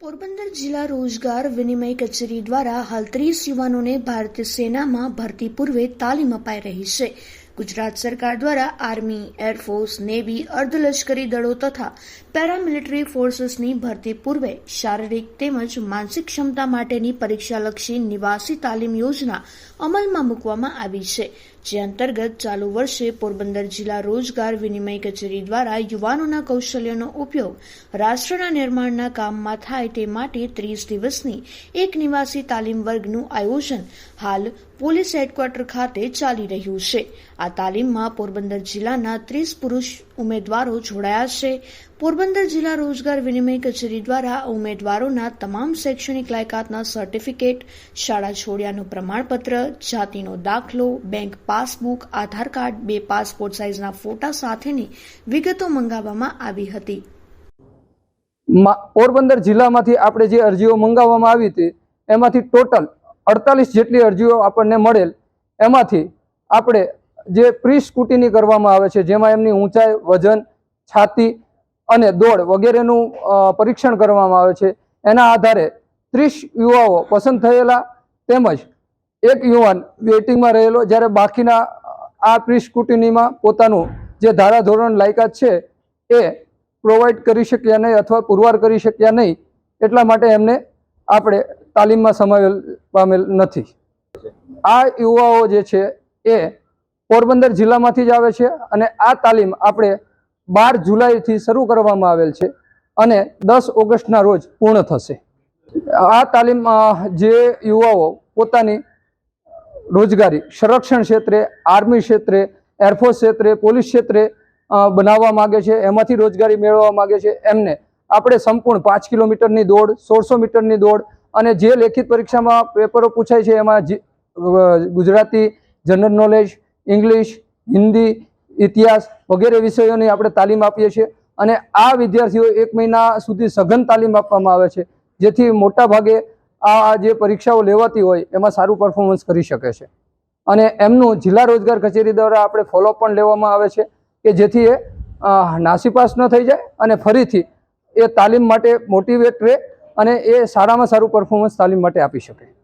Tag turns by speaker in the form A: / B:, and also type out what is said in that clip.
A: પોરબંદર જિલ્લા રોજગાર વિનિમય કચેરી દ્વારા હાલ ત્રીસ યુવાનોને ભારતીય સેનામાં ભરતી પૂર્વે તાલીમ અપાઈ રહી છે. ગુજરાત સરકાર દ્વારા આર્મી, એરફોર્સ, નેવી, અર્ધલશ્કરી દળો તથા પેરામિલિટરી ફોર્સીસની ભરતી પૂર્વે શારીરિક તેમજ માનસિક ક્ષમતા માટેની પરીક્ષાલક્ષી નિવાસી તાલીમ યોજના અમલમાં મૂકવામાં આવી છે. જે અંતર્ગત ચાલુ વર્ષે પોરબંદર જિલ્લા રોજગાર વિનિમય કચેરી દ્વારા યુવાનોના કૌશલ્યનો ઉપયોગ રાષ્ટ્રના નિર્માણના કામમાં થાય તે માટે ત્રીસ દિવસની એક નિવાસી તાલીમ વર્ગનું આયોજન હાલ પોલીસ હેડક્વાર્ટર ખાતે ચાલી રહ્યું છે. આ તાલીમમાં પોરબંદર જિલ્લાના ત્રીસ પુરુષ ઉમેદવારો જોડાયા છે. પોરબંદર જિલ્લા રોજગાર વિનિમય કચેરી દ્વારા ઉમેદવારોના તમામ શૈક્ષણિક લાયકાતના સર્ટિફિકેટ, શાળા છોડ્યાનું પ્રમાણપત્ર, જાતિનો દાખલો, બેંક પાસબુક, આધાર કાર્ડ, બે પાસપોર્ટ સાઇઝના ફોટા સાથેની વિગતો મંગાવવામાં આવી હતી.
B: પોરબંદર જિલ્લામાંથી આપણે જે અરજીઓ મંગાવવામાં આવી હતી, એમાંથી ટોટલ અડતાલીસ જેટલી અરજીઓ આપણને મળેલ. એમાંથી આપણે જે પ્રી સ્કૂટીની કરવામાં આવે છે, જેમાં એમની ઊંચાઈ, વજન, છાતી અને દોડ વગેરેનું પરીક્ષણ કરવામાં આવે છે. એના આધારે ત્રીસ યુવાઓ પસંદ થયેલા તેમજ એક યુવાન વેઇટિંગમાં રહેલો, જ્યારે બાકીના આ પ્રી સ્કૂટીનીમાં પોતાનું જે ધારાધોરણ લાયકાત છે, એ પ્રોવાઈડ કરી શક્યા નહીં અથવા પુરવાર કરી શક્યા નહીં, એટલા માટે એમને આપણે તાલીમમાં સમાવેલ પામેલ નથી. આ યુવાઓ જે છે, એ પોરબંદર જિલ્લામાંથી જ આવે છે અને આ તાલીમ આપણે બાર જુલાઈથી શરૂ કરવામાં આવેલ છે અને દસ ઓગસ્ટના રોજ પૂર્ણ થશે. આ તાલીમ જે યુવાઓ પોતાની રોજગારી, સંરક્ષણ ક્ષેત્રે, આર્મી ક્ષેત્રે, એરફોર્સ ક્ષેત્રે, પોલીસ ક્ષેત્રે બનાવવા માગે છે, એમાંથી રોજગારી મેળવવા માગે છે, એમને આપણે સંપૂર્ણ પાંચ કિલોમીટરની દોડ, સોળસો મીટરની દોડ અને જે લેખિત પરીક્ષામાં પેપરો પૂછાય છે એમાં Gujarati general knowledge English, Hindi, ઇતિહાસ વગેરે વિષયોની આપણે તાલીમ આપીએ છીએ. અને આ વિદ્યાર્થીઓ એક મહિના સુધી સઘન તાલીમ આપવામાં આવે છે, જેથી મોટા ભાગે આ જે પરીક્ષાઓ લેવાતી હોય એમાં સારું પરફોર્મન્સ કરી શકે છે. અને એમનું જિલ્લા રોજગાર કચેરી દ્વારા આપણે ફોલોઅપ પણ લેવામાં આવે છે, કે જેથી એ નાસીપાસ ન થઈ જાય અને ફરીથી એ તાલીમ માટે મોટિવેટ રહે અને એ સારામાં સારું પરફોર્મન્સ તાલીમ માટે આપી શકે.